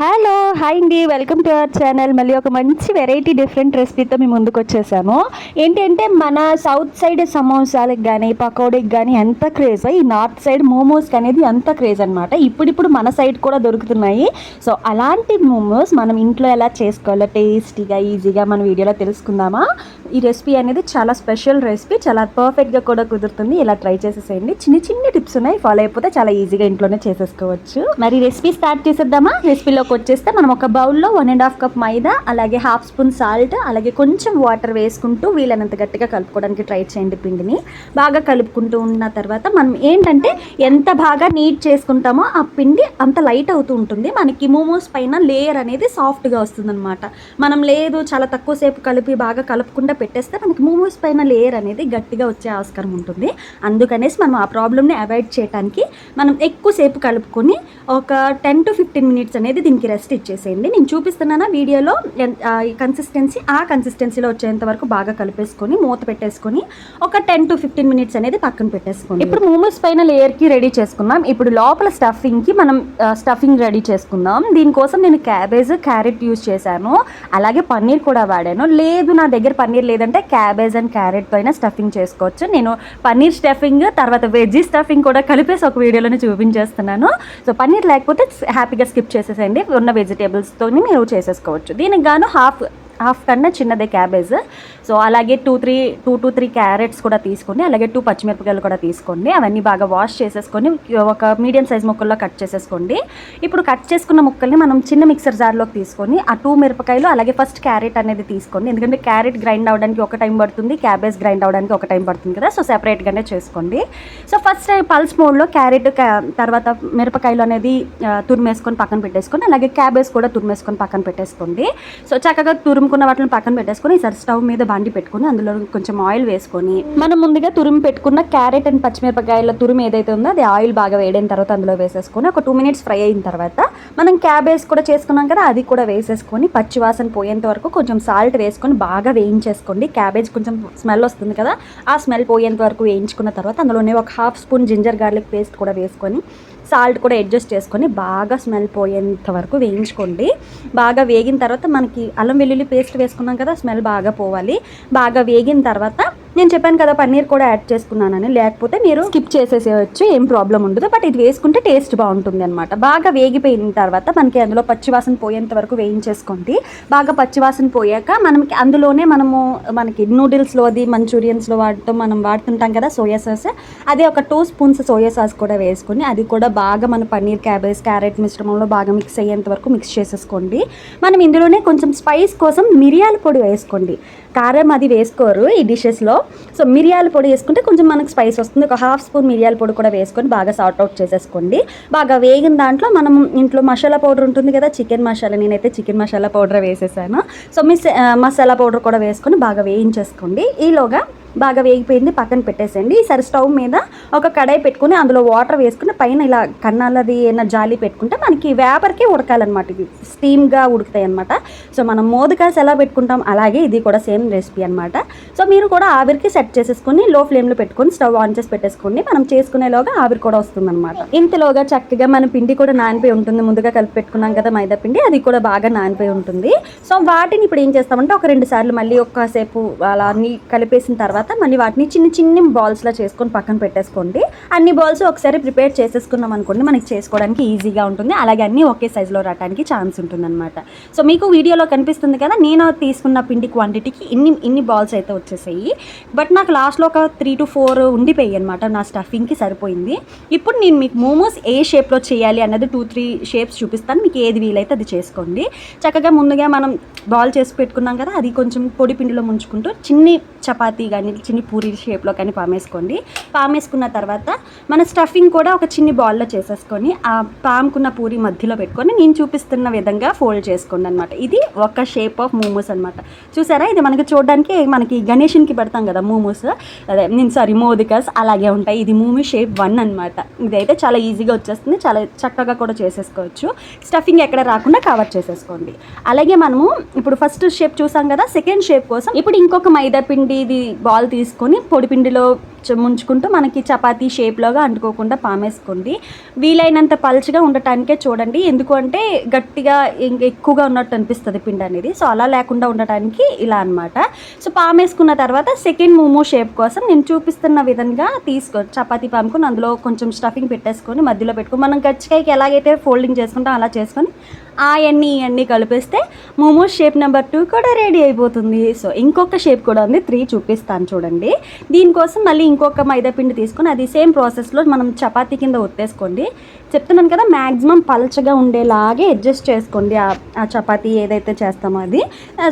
Hello hi అండి. Welcome to our channel. మళ్ళీ ఒక మంచి వెరైటీ డిఫరెంట్ రెసిపీతో మేము ముందుకు వచ్చేసాము. ఏంటంటే మన సౌత్ సైడ్ సమోసాలకు కానీ పకోడీకి కానీ ఎంత క్రేజ్? ఈ నార్త్ సైడ్ మోమోస్కి అనేది ఎంత క్రేజ్ అనమాట ఇప్పుడిప్పుడు మన సైడ్ కూడా దొరుకుతున్నాయి. సో అలాంటి మోమోస్ మనం ఇంట్లో ఎలా చేసుకోవాలో టేస్టీగా ఈజీగా మన వీడియోలో తెలుసుకుందామా? ఈ రెసిపీ అనేది చాలా స్పెషల్ రెసిపీ. చాలా పర్ఫెక్ట్గా కూడా కుదురుతుంది. ఇలా ట్రై చేసేసేయండి. చిన్న చిన్న టిప్స్ ఉన్నాయి. ఫాలో అయిపోతే చాలా ఈజీగా ఇంట్లోనే చేసేసుకోవచ్చు. మరి రెసిపీ స్టార్ట్ చేసేద్దామా? రెసిపీలో రెసిపీలోకి వచ్చేస్తే మనం ఒక బౌల్లో one and half cup maida అలాగే హాఫ్ స్పూన్ సాల్ట్ అలాగే కొంచెం వాటర్ వేసుకుంటూ వీలైనంత గట్టిగా కలుపుకోవడానికి ట్రై చేయండి పిండిని. బాగా కలుపుకుంటూ ఉన్న తర్వాత మనం ఏంటంటే ఎంత బాగా నీట్ చేసుకుంటామో ఆ పిండి అంత లైట్ అవుతూ ఉంటుంది. మనకి మోమోస్ పైన లేయర్ అనేది సాఫ్ట్గా వస్తుంది అనమాట మనం లేదు చాలా తక్కువ సేపు కలిపి బాగా కలుపుకుండా పెట్టేస్తే మనకి మోమోస్ పైన లేయర్ అనేది గట్టిగా వచ్చే ఆస్కారం ఉంటుంది. అందుకనేసి మనం ఆ ప్రాబ్లమ్ని అవాయిడ్ చేయడానికి మనం ఎక్కువసేపు కలుపుకొని ఒక టెన్ టు ఫిఫ్టీన్ మినిట్స్ అనేది దీనికి రెస్ట్ ఇచ్చేసేయండి. నేను చూపిస్తున్నాను వీడియోలో ఈ కన్సిస్టెన్సీ ఆ కన్సిస్టెన్సీలో వచ్చేంత వరకు బాగా కలిపేసుకొని మూత పెట్టేసుకొని ఒక టెన్ టు ఫిఫ్టీన్ మినిట్స్ అనేది పక్కన పెట్టేసుకోండి. ఇప్పుడు మోమోస్ పైన లేయర్కి రెడీ చేసుకున్నాం ఇప్పుడు లోపల స్టఫింగ్కి మనం స్టఫింగ్ రెడీ చేసుకుందాం. దీనికోసం నేను క్యాబేజ్ క్యారెట్ యూజ్ చేశాను. అలాగే పన్నీర్ కూడా వాడాను. లేదు నా దగ్గర పన్నీర్ లేదంటే క్యాబేజ్ అండ్ క్యారెట్ పైన స్టఫింగ్ చేసుకోవచ్చు. నేను పన్నీర్ స్టఫింగ్ తర్వాత వెజ్జీ స్టఫింగ్ కూడా కలిపేసి ఒక వీడియోలోనే చూపించేస్తున్నాను. సో పన్నీర్ లేకపోతే హ్యాపీగా స్కిప్ చేసేసేయండి. ఉన్న వెజిటేబుల్స్తో మీరు చేసేసుకోవచ్చు. దీనికి గాను హాఫ్ హాఫ్ కన్నా చిన్నదే క్యాబేజ్. సో అలాగే two three two two three carrots కూడా తీసుకోండి. అలాగే టూ పచ్చిమిరపకాయలు కూడా తీసుకోండి. అవన్నీ బాగా వాష్ చేసేసుకొని ఒక మీడియం సైజ్ ముక్కల్లో కట్ చేసేసుకోండి. ఇప్పుడు కట్ చేసుకున్న ముక్కల్ని మనం చిన్న మిక్సర్ జార్లోకి తీసుకొని ఆ టూ మిరపకాయలు అలాగే ఫస్ట్ క్యారెట్ అనేది తీసుకోండి. ఎందుకంటే క్యారెట్ గ్రైండ్ అవ్వడానికి ఒక టైం పడుతుంది క్యాబేజ్ గ్రైండ్ అవ్వడానికి ఒక టైం పడుతుంది కదా. సో సెపరేట్గానే చేసుకోండి. సో ఫస్ట్ పల్స్ మోడ్లో క్యారెట్ తర్వాత మిరపకాయలు అనేది తురిమేసుకొని పక్కన పెట్టేసుకొని అలాగే క్యాబేజ్ కూడా తురిమేసుకొని పక్కన పెట్టేసుకోండి. సో చక్కగా అనుకున్న వాటిని పక్కన పెట్టేసుకొని ఈసారి స్టవ్ మీద బండి పెట్టుకుని అందులో కొంచెం ఆయిల్ వేసుకొని మనం ముందుగా తురిమి పెట్టుకున్న క్యారెట్ అండ్ పచ్చిమిరపకాయల తురుము ఏదైతే ఉందో అది ఆయిల్ బాగా వేడైన తర్వాత అందులో వేసేసుకొని ఒక టూ మినిట్స్ ఫ్రై అయిన తర్వాత మనం క్యాబేజ్ కూడా చేసుకున్నాం కదా అది కూడా వేసేసుకొని పచ్చి వాసన పోయేంత వరకు కొంచెం సాల్ట్ వేసుకొని బాగా వేయించేసుకోండి. క్యాబేజ్ కొంచెం స్మెల్ వస్తుంది కదా ఆ స్మెల్ పోయేంత వరకు వేయించుకున్న తర్వాత అందులోనే ఒక half spoon ginger garlic paste కూడా వేసుకొని సాల్ట్ కూడా అడ్జస్ట్ చేసుకొని బాగా స్మెల్ పోయేంత వరకు వేయించుకోండి. బాగా వేగిన తర్వాత మనకి అల్లం వెల్లుల్లి పేస్ట్ వేసుకున్నాం కదా స్మెల్ బాగా పోవాలి. బాగా వేగిన తర్వాత నేను చెప్పాను కదా పన్నీర్ కూడా యాడ్ చేసుకున్నానని. లేకపోతే మీరు స్కిప్ చేసేసేయచ్చు ఏం ప్రాబ్లం ఉండదు. బట్ ఇది వేసుకుంటే టేస్ట్ బాగుంటుంది అనమాట బాగా వేగిపోయిన తర్వాత మనకి అందులో పచ్చివాసన పోయేంత వరకు వేయించేసుకోండి. బాగా పచ్చివాసన పోయాక మనకి అందులోనే మనము మనకి నూడిల్స్లో అది మంచూరియన్స్లో వాడుతూ మనం వాడుతుంటాం కదా సోయా సాస్. అదే ఒక టూ స్పూన్స్ సోయా సాస్ కూడా వేసుకొని అది కూడా బాగా మన పన్నీర్ క్యాబేజ్ క్యారెట్ మిశ్రమంలో బాగా మిక్స్ అయ్యేంత వరకు మిక్స్ చేసేసుకోండి. మనం ఇందులోనే కొంచెం స్పైస్ కోసం మిరియాల పొడి వేసుకోండి. కారం అది వేసుకోరు ఈ డిషెస్లో సో మిరియాల పొడి వేసుకుంటే కొంచెం మనకు స్పైస్ వస్తుంది. ఒక హాఫ్ స్పూన్ మిరియాల పొడి కూడా వేసుకొని బాగా సార్ట్ అవుట్ చేసేసుకోండి. బాగా వేగిన దాంట్లో మనం ఇంట్లో మసాలా పౌడర్ ఉంటుంది కదా చికెన్ మసాలా నేనైతే చికెన్ మసాలా పౌడర్ వేసేసాను. సో మీ మసాలా పౌడర్ కూడా వేసుకొని బాగా వేయించేసుకోండి. ఈలోగా బాగా వేగిపోయింది పక్కన పెట్టేసేయండి. ఈసారి స్టవ్ మీద ఒక కడాయి పెట్టుకుని అందులో వాటర్ వేసుకుని పైన ఇలా కన్నాలది ఏమైనా జాలి పెట్టుకుంటే మనకి వేపర్కి ఉడకాలన్నమాట ఇవి. స్టీమ్గా ఉడుకుతాయి అనమాట సో మనం మోదకాస్ ఎలా పెట్టుకుంటాం అలాగే ఇది కూడా సేమ్ రెసిపీ అనమాట సో మీరు కూడా ఆవిరికి సెట్ చేసేసుకుని లో ఫ్లేమ్లో పెట్టుకుని స్టవ్ ఆన్ చేసి పెట్టేసుకోండి. మనం చేసుకునేలోగా ఆవిరి కూడా వస్తుందన్నమాట. ఇంతలోగా చక్కగా మన పిండి కూడా నానిపోయి ఉంటుంది. ముందుగా కలిపి పెట్టుకున్నాం కదా మైదా పిండి అది కూడా బాగా నానిపోయి ఉంటుంది. సో వాటిని ఇప్పుడు ఏం చేస్తామంటే ఒక రెండు సార్లు మళ్ళీ ఒక్కసేపు అలా అన్ని కలిపేసిన తర్వాత తర్వాత మళ్ళీ వాటిని చిన్న చిన్న బాల్స్లా చేసుకొని పక్కన పెట్టేసుకోండి. అన్ని బాల్స్ ఒకసారి ప్రిపేర్ చేసేసుకున్నాం అనుకోండి మనకి చేసుకోవడానికి ఈజీగా ఉంటుంది. అలాగే అన్నీ ఒకే సైజులో రావడానికి ఛాన్స్ ఉంటుందన్నమాట. సో మీకు వీడియోలో కనిపిస్తుంది కదా నేను తీసుకున్న పిండి క్వాంటిటీకి ఇన్ని ఇన్ని బాల్స్ అయితే వచ్చేసాయి. బట్ నాకు లాస్ట్లో ఒక త్రీ టు ఫోర్ ఉండిపోయాయి అనమాట నా స్టఫింగ్కి సరిపోయింది. ఇప్పుడు నేను మీకు మోమోస్ ఏ షేప్లో చేయాలి అన్నది టూ త్రీ షేప్స్ చూపిస్తాను. మీకు ఏది వీలైతే అది చేసుకోండి. చక్కగా ముందుగా మనం బాల్ చేసి పెట్టుకున్నాం కదా అది కొంచెం పొడి పిండిలో ముంచుకుంటూ చిన్ని చపాతీ కానీ చిన్ని పూరి షేప్లో కానీ పామేసుకోండి. పామేసుకున్న తర్వాత మన స్టఫింగ్ కూడా ఒక చిన్ని బాల్లో చేసేసుకొని ఆ పాముకున్న పూరి మధ్యలో పెట్టుకొని నేను చూపిస్తున్న విధంగా ఫోల్డ్ చేసుకోండి అనమాట ఇది ఒక షేప్ ఆఫ్ మోమోస్ అనమాట చూసారా? ఇది మనకి చూడడానికి మనకి గణేషన్కి పెడతాం కదా మోమోస్. అదే నేను సారీ మోదికస్ అలాగే ఉంటాయి. ఇది మూమీ షేప్ వన్ అనమాట ఇదైతే చాలా ఈజీగా వచ్చేస్తుంది. చాలా చక్కగా కూడా చేసేసుకోవచ్చు. స్టఫింగ్ ఎక్కడ రాకుండా కవర్ చేసేసుకోండి. అలాగే మనము ఇప్పుడు ఫస్ట్ షేప్ చూసాం కదా? సెకండ్ షేప్ కోసం ఇప్పుడు ఇంకొక మైదా పిండి ఇది బాల్ తీసుకొని పొడిపిండిలో ముంచుకుంటూ మనకి చపాతీ షేప్లోగా అంటుకోకుండా పామేసుకోండి. వీలైనంత పలుచగా ఉండటానికే చూడండి. ఎందుకంటే గట్టిగా ఎక్కువగా ఉన్నట్టు అనిపిస్తుంది పిండి అనేది. సో అలా లేకుండా ఉండటానికి ఇలా అన్నమాట. సో పామేసుకున్న తర్వాత సెకండ్ మోమో షేప్ కోసం నేను చూపిస్తున్న విధంగా తీసుకో చపాతీ పాముకుని అందులో కొంచెం స్టఫింగ్ పెట్టేసుకొని మధ్యలో పెట్టుకో మనం గచ్చికాయకి ఎలాగైతే ఫోల్డింగ్ చేసుకుంటాం అలా చేసుకొని ఆ ఎన్ని ఇవన్నీ కలిపేస్తే మోమోస్ షేప్ నెంబర్ టూ కూడా రెడీ అయిపోతుంది. సో ఇంకొక షేప్ కూడా ఉంది. త్రీ చూపిస్తాను చూడండి. దీనికోసం మళ్ళీ ఇంకొక మైదా పిండి తీసుకొని అది సేమ్ ప్రాసెస్లో మనం చపాతీ కింద ఒత్తేసుకోండి. చెప్తున్నాను కదా మ్యాక్సిమం పల్చగా ఉండేలాగే అడ్జస్ట్ చేసుకోండి ఆ చపాతీ ఏదైతే చేస్తామో అది.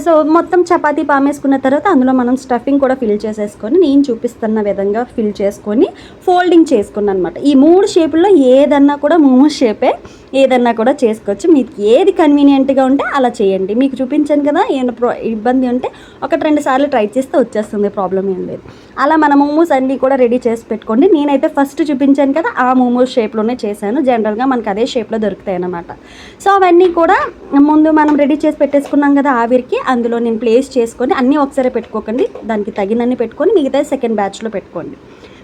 సో మొత్తం చపాతీ పామేసుకున్న తర్వాత అందులో మనం స్టఫింగ్ కూడా ఫిల్ చేసేసుకొని నేను చూపిస్తున్న విధంగా ఫిల్ చేసుకొని ఫోల్డింగ్ చేసుకున్నాను అనమాట ఈ మూడు షేపుల్లో ఏదన్నా కూడా మోమోస్ షేపే ఏదన్నా కూడా చేసుకోవచ్చు. మీకు ఏది కన్వీనియంట్గా ఉంటే అలా చేయండి. మీకు చూపించాను కదా ఏమైనా ప్రో ఇబ్బంది ఉంటే ఒకటి రెండు సార్లు ట్రై చేస్తే వచ్చేస్తుంది ప్రాబ్లం ఏం లేదు. అలా మన మోమోస్ అన్నీ కూడా రెడీ చేసి పెట్టుకోండి. నేనైతే ఫస్ట్ చూపించాను కదా ఆ మోమోస్ షేప్లోనే చేశాను. జనరల్గా మనకు అదే షేప్లో దొరుకుతాయి అన్నమాట. సో అవన్నీ కూడా ముందు మనం రెడీ చేసి పెట్టేసుకున్నాం కదా ఆవిరికి అందులో నేను ప్లేస్ చేసుకొని అన్నీ ఒకసారి పెట్టుకోకండి. దానికి తగినన్ని పెట్టుకొని మిగతా సెకండ్ బ్యాచ్లో పెట్టుకోండి.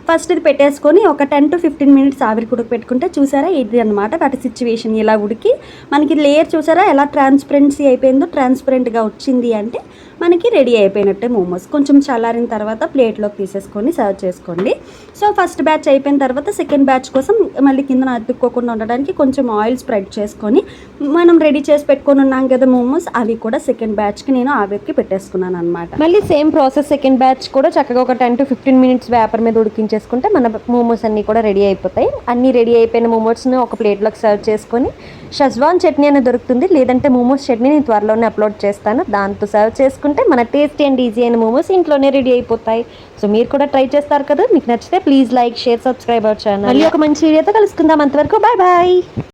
ఫస్ట్ ఇది పెట్టేసుకొని ఒక టెన్ టు ఫిఫ్టీన్ మినిట్స్ ఆవిరి ఉడక పెట్టుకుంటే చూసారా ఇది అనమాట వాటి సిచ్యువేషన్ ఇలా ఉడికి. మనకి లేయర్ చూసారా ఎలా ట్రాన్స్పరెన్సీ అయిపోయిందో ట్రాన్స్పరెంట్గా వచ్చింది అంటే మనకి రెడీ అయిపోయినట్టే మోమోస్. కొంచెం చల్లారిన తర్వాత ప్లేట్లోకి తీసేసుకొని సర్వ్ చేసుకోండి. సో ఫస్ట్ బ్యాచ్ అయిపోయిన తర్వాత సెకండ్ బ్యాచ్ కోసం మళ్ళీ కింద అతుక్కోకుండా ఉండడానికి కొంచెం ఆయిల్ స్ప్రెడ్ చేసుకొని మనం రెడీ చేసి పెట్టుకొని ఉన్నాం కదా మోమోస్ అవి కూడా సెకండ్ బ్యాచ్కి నేను ఆవిరికి పెట్టేసుకున్నాను అనమాట మళ్ళీ సేమ్ ప్రాసెస్ సెకండ్ బ్యాచ్ కూడా చక్కగా ఒక ten to fifteen minutes vapour మీద ఉడికించేసుకుంటే మన మోమోస్ అన్నీ కూడా రెడీ అయిపోతాయి. అన్నీ రెడీ అయిపోయిన మోమోస్ని ఒక ప్లేట్లోకి సర్వ్ చేసుకొని షజ్వాన్ చట్నీ అనేది దొరుకుతుంది. లేదంటే మోమోస్ చట్నీ నేను త్వరలోనే అప్లోడ్ చేస్తాను. దాంతో సర్వ్ చేసుకుంటే మన టేస్టీ అండ్ ఈజీ అయిన మోమోస్ ఇంట్లోనే రెడీ అయిపోతాయి. సో మీరు కూడా ట్రై చేస్తారు కదా. మీకు నచ్చితే please like share subscribe our channel. మళ్ళీ ఒక మంచి వీడియోతో కలుసుకుందాం. అంతవరకు బాయ్ బాయ్.